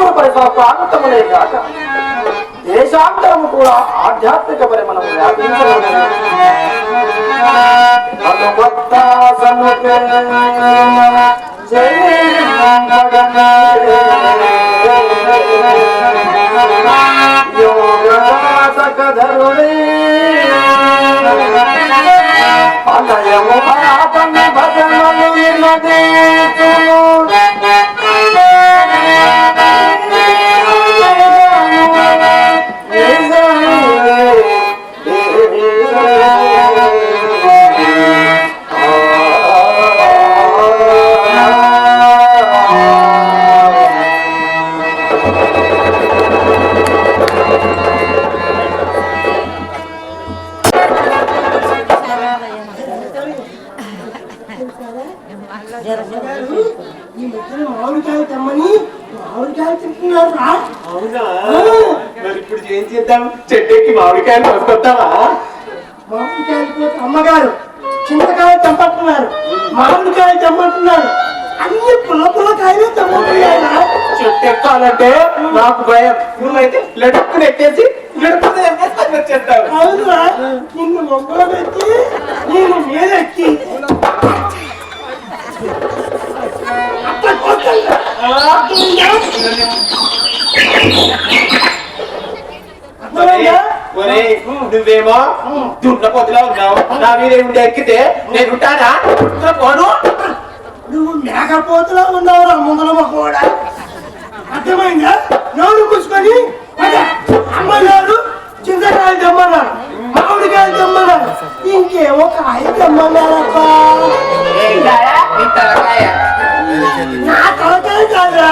పాలమూరు పరిసర ప్రాంతములే కాక దేశాంతరము కూడా ఆధ్యాత్మిక పరిమళము వ్యాపించనున్నది అనయము ఆతని భజనలు మామిడికాయలు కోసుకొద్దామా మామిడికాయలు అమ్మగారు చింతకాయ తెంపట్టున్నారు మామిడికాయ తెమ్మంటున్నారు. అన్ని పుల్ల పుల్లకాయలే తెమ్మంటున్నారు చెట్టు ఎక్కాలంటే నాకు భయం. నువ్వైతే లడుక్కుని ఎక్కేసి లడుక్కుని ఎక్కేసి వచ్చేస్తావు. అవునురా నిన్ను మొగ్గలో పెట్టి నేను కొట్టండి. అర్థమైందా? ఒరే నువ్వేమో దున్న పొద్దులో ఉన్నావు. నా మీద ఉండి ఎక్కితే? నేను ఉంటానా? పోను నువ్వు మేక పోతులో ఉన్నావు రా ముందలమ్మ కూడా అర్థమైందా? నోరు పుచ్చుకొని అమ్మన్నారు చింతకాయలు తెమ్మన్నారు. మామిడికాయలు తెమ్మన్నారు. ఇంకేమో కాయ దమ్మన్నారా నా తలకాయ కాదురా.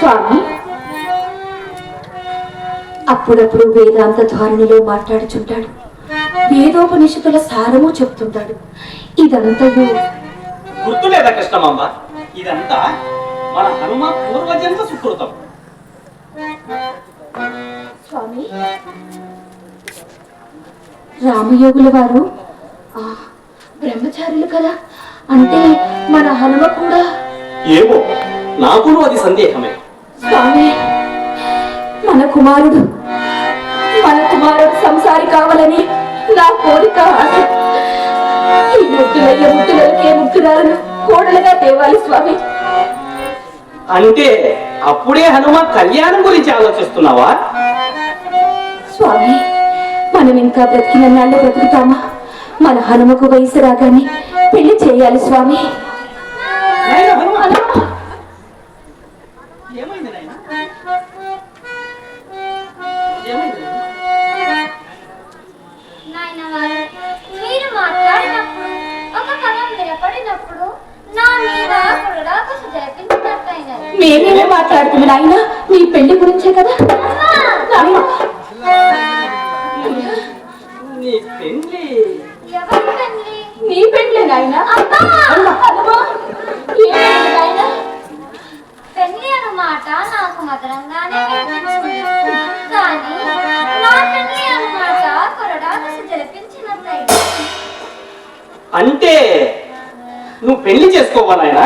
స్వామి. అప్పుడప్పుడు వేదాంత ధోరణిలో మాట్లాడుచుంటాడు. వేదోపనిషత్తుల సారము చెప్తుంటాడు. ఇదంతయు. గుర్తులేదా కృష్ణమాంబ? ఇదంతా మన హనుమ పూర్వజన్మ సుకృతం. స్వామి. రామయోగుల వారు ఆ, బ్రహ్మచారులు కదా? అంటే మన హనుమ కూడా. ఏమో నాకును అది సందేహమే. స్వామి. మన కుమారుడు మన కుమారుడు సంసారి కావాలని నా కోరిక. ఈ ముద్దురాలను కోడలుగా తేవాలి స్వామి. అంటే అప్పుడే హనుమ కళ్యాణం గురించి ఆలోచిస్తున్నావా? స్వామి మనం ఇంకా బ్రతికిన నాళ్ళు బ్రతుకుతామా? మన హనుమకు వయసు రాగానే పెళ్ళి చేయాలి స్వామి. మేమేమో మాట్లాడుతున్నాం నాయన నీ పెళ్ళి గురించే కదా? నీ పెళ్ళే నాయన? పెళ్ళి అన్నమాట నాకు మధురంగానే కానీ నా పెళ్ళి అన్నమాట అంటే నువ్వు పెళ్ళి చేసుకోవాలాయనా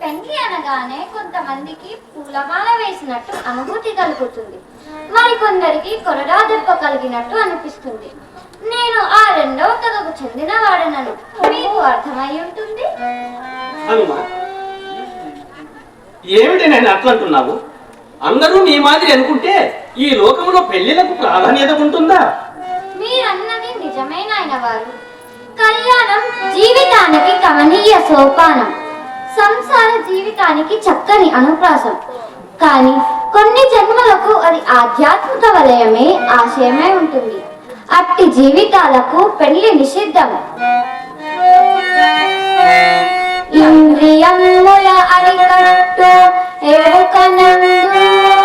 పెళ్ళి అనగానే కొంతమందికి పూలమాల వేసినట్టు అనుభూతి కలుగుతుంది. మరి కొందరికి కొరడా దెబ్బ కలిగినట్టు అనిపిస్తుంది. నేను ఆ రెండవ తెగకు చెందిన వాడనను మీకు అర్థమై ఉంటుంది? ఏమిటి నేను అట్లా అంటున్నావు? అందరూ నీ మాదిరి అనుకుంటే ఈ లోకంలో పెళ్ళిలకు ప్రాధాన్యత ఉంటుందా? మీరన్నది నిజమైన ఆయన వారు. కళ్యాణం జీవితానికి కమనీయ సోపానం. సంసార జీవితానికి చక్కని అనుప్రాసం. కానీ కొన్ని జన్మలకు అది ఆధ్యాత్మిక వలయమే ఆశయమే ఉంటుంది. అట్టి జీవితాలకు పెళ్ళి నిషిద్ధం. ఇంద్రియముల అరికట్టు ఎరుకనందు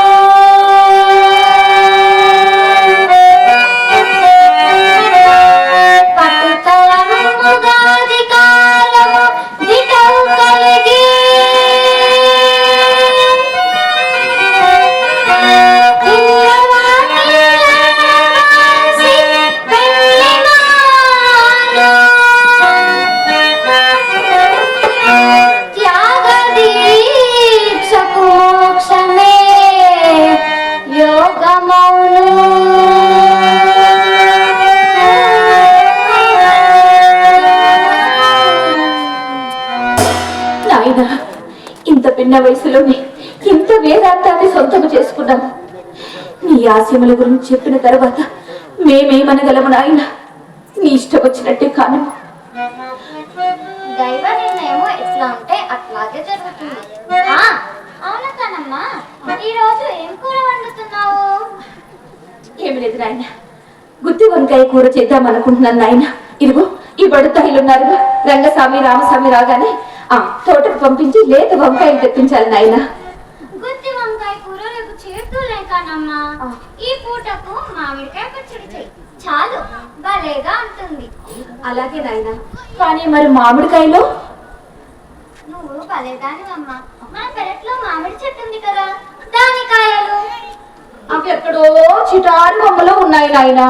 నీ ఆశయముల గురించి చెప్పిన తర్వాత మేమేమనగలము నాయన? నీ ఇష్టం వచ్చినట్టే కాను. దైవ నిర్ణయం ఎట్లా ఉంటే అట్లాగే జరుగుతుంది. ఆ, అవును కనమ్మా. ఈ రోజు ఏం కూర వండుతున్నావు? ఏమి లేదు నాయన. గుత్తి వంకాయ కూర చేద్దాం అనుకుంటున్నాను నాయన. ఇదిగో ఈ బడుతాయిలు ఉన్నారుగా. రంగస్వామి రామస్వామి రాగానే ఆ తోటకు పంపించి లేత వంకాయలు తెప్పించాలి నాయన గుత్తి వంకాయ కూర రేపు ఆ. ఈ పూటకు మామిడికాయ పచ్చడి చెయ్యి. చాలు భలేగా ఉంటుంది అలాగే నాయన. కానీ మరి మామిడికాయలో? నువ్వు భలేదానివమ్మా. మన పెరట్లో మామిడి చెట్టు ఉంది కదా దాని కాయలు. అవి ఎక్కడో చిటారు బొమ్మలో ఉన్నాయి నాయన.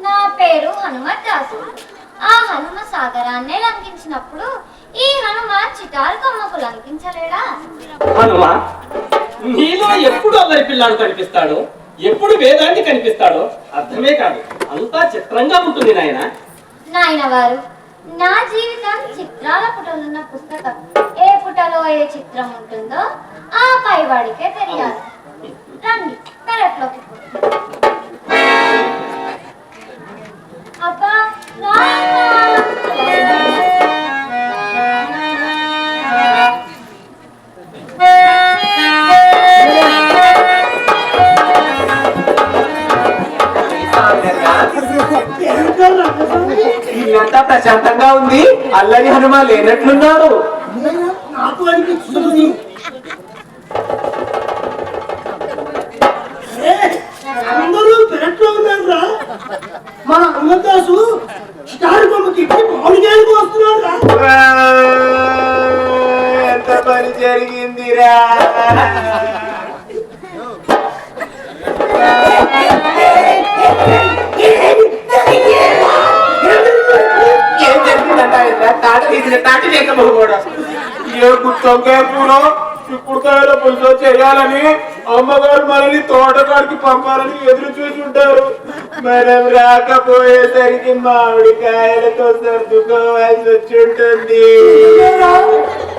నా పేరు హనుమత్ దాసు ఆ హనుమ సాగరాన్నే లంకించినప్పుడు ఈ హనుమ చిటారు కొమ్మకు లంకించలేడా? హనుమ నీలో ఎప్పుడు అల్లరి పిల్లాడు కనిపిస్తాడో ఎప్పుడు వేదాంతి కనిపిస్తాడో అర్థమే కాదు. అంతా చిత్రంగా ఉంటుంది నాయన. నాయన వారు నా జీవితం చిత్రాల పుటలున్న పుస్తకం. ఏ పుటలో ఏ చిత్రం ఉంటుందో ఆ పైవాడికే తెలియాలి. రండి పెరట్లోకి అబ్బా ప్రశాంతంగా ఉంది. అల్లరి హనుమ అందరూ పెరట్లో ఉన్నారా మన అన్నదాసు స్టార్ బొమ్మకి మామిడికాయలకు వస్తున్నారా ఎంత పని జరిగిందిరా. తాట తీసిన తాటి లేకపో కూడా ఏ గుత్తొంకాయ కూర చిక్కుడుకాయల పులుసు చేయాలని అమ్మగారు మనల్ని తోటకాడికి పంపాలని ఎదురు చూసి ఉంటారు. మనం రాకపోయేసరికి మామిడికాయలతో సర్దుకోవాల్సి వచ్చి ఉంటుంది.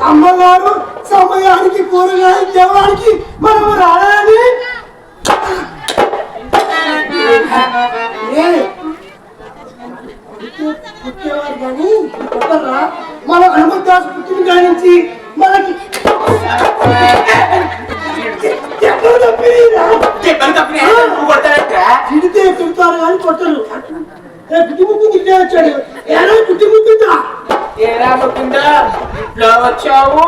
అమ్మగారు సమయానికి కూరగాయలు తేవడానికి మనం రాలని ఏ, పుట్టే- పుట్టేవారు కానీ పుట్టరా మన హనుమంతాసు పుట్టిన కాడి నుంచి మనకి తిడితే తిడతారు కానీ కొట్టరు. పుట్టి ముక్కు తిట్టే వచ్చాడు. ఏదో పుట్టి ముక్కుందా ఏరా ముకుందా ఇట్లా వచ్చావు?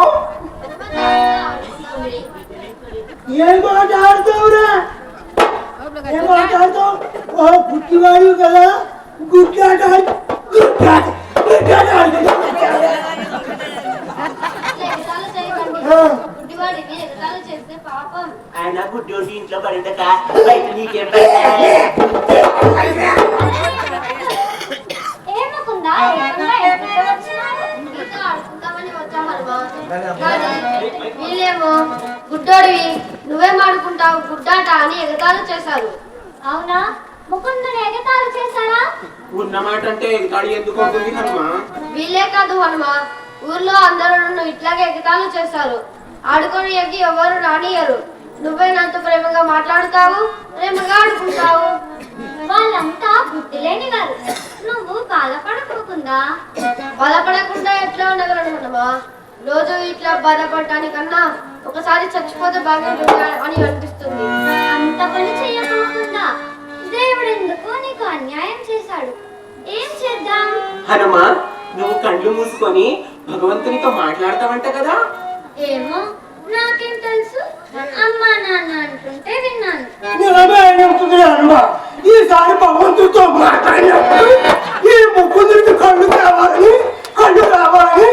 ఏం మాట్లాడతావురా ఏం మాట్లాడతావు ఓ పుట్టివాడు కదా గుడ్డాట ఆడి- చేస్తే పాపం ఆయన గుడ్డోడి ఇంట్లో పడిందక బయట నీకేం వీళ్ళేమో గుడ్డోడివి నువ్వేం ఆడుకుంటావు? గుడ్డాట అని ఎగతాలు చేశారు. అవునా? ముకుందుని ఎగతాళి చేశారా? ఉన్న మాట అంటే ఎగతాళి ఎందుకు అవుతుంది హనుమా? వీళ్ళే కాదు హనుమ. ఊర్లో అందరూ నన్ను ఇట్లాగే ఎగతాళి చేశారు. ఆడుకొని ఎగి ఎవరు రానియరు నువ్వే నాతో ప్రేమగా మాట్లాడుతావు ప్రేమగా ఆడుకుంటావు. వాళ్ళంతా బుద్ధి లేని వారు. నువ్వు బాధపడకుండా బాధపడకుండా ఎట్లా ఉండగలను హనుమ? రోజు ఇట్లా బాధపడటానికన్నా ఒకసారి చచ్చిపోతే బాగుంటుంది అని అనిపిస్తుంది. అంత పని చేయకుండా దేవుడు ఎందుకు నీకు అన్యాయం చేశాడు. ఏం చేద్దాం? హనుమా నువ్వు కళ్ళు మూసుకొని భగవంతునితో మాట్లాడతావంట కదా? ఏమో నాకేం తెలుసు? అమ్మా నాన్న అంటుంటే విన్నాను. ఈసారి భగవంతుడితో మాట్లాడినప్పుడు ఈ ముకుందుడికి కళ్ళు కావాలని కళ్ళు రావాలని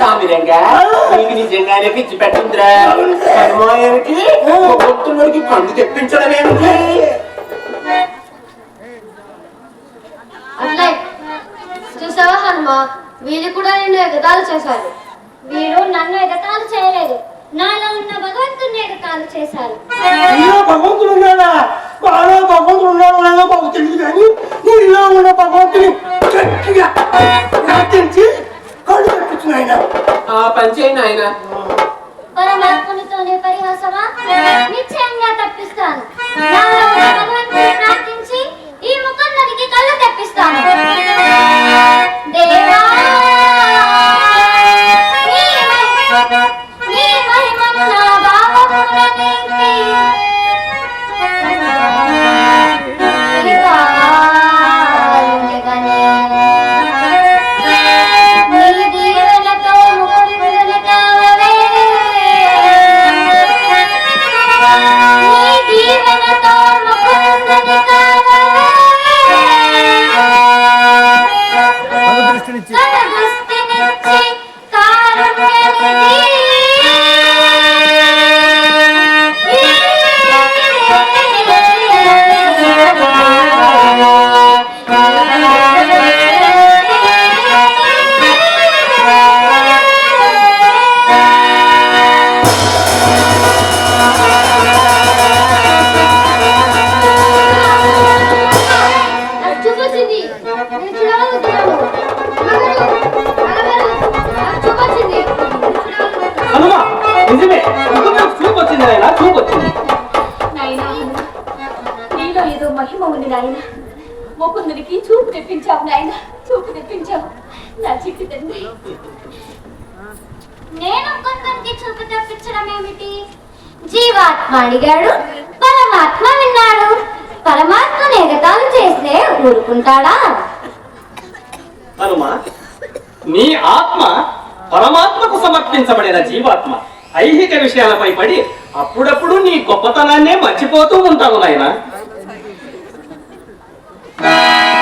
సామిరంగా? నీకు నిజంగానే పిచ్చి పెట్టిందిరా హనుమానికి భగవంతుడికి పండు తెప్పించడం ఏమిటి? అట్లే చూసావా హనుమ? వీళ్ళు కూడా నిన్ను ఎగతాళి చేశారు. వీరు నన్ను ఎగతాళి చేయలేదు. నాలో ఉన్న భగవంతుని ఎగతాళి చేశారు. భగవంతుడు ఉన్నాడా? బాగా భగవంతుడు ఉన్నాడో? ఆ పని చేయి మహిమ ఉంది నాయన. ముకుందునికి చూపు తెప్పించావు నాయన. చూపు తెప్పించావు. నా చిట్టి తండ్రి. నేను కొందరికి చూపు తెప్పించడం ఏమిటి? జీవాత్మ అడిగాడు పరమాత్మ విన్నాడు. పరమాత్మ ఎగతాళి చేస్తే ఊరుకుంటాడా? హనుమా నీ ఆత్మ పరమాత్మకు సమర్పించబడిన జీవాత్మ. ఐహిక విషయాలపై పడి అప్పుడప్పుడు నీ గొప్పతనాన్నే మర్చిపోతూ ఉంటావు నాయనా. Música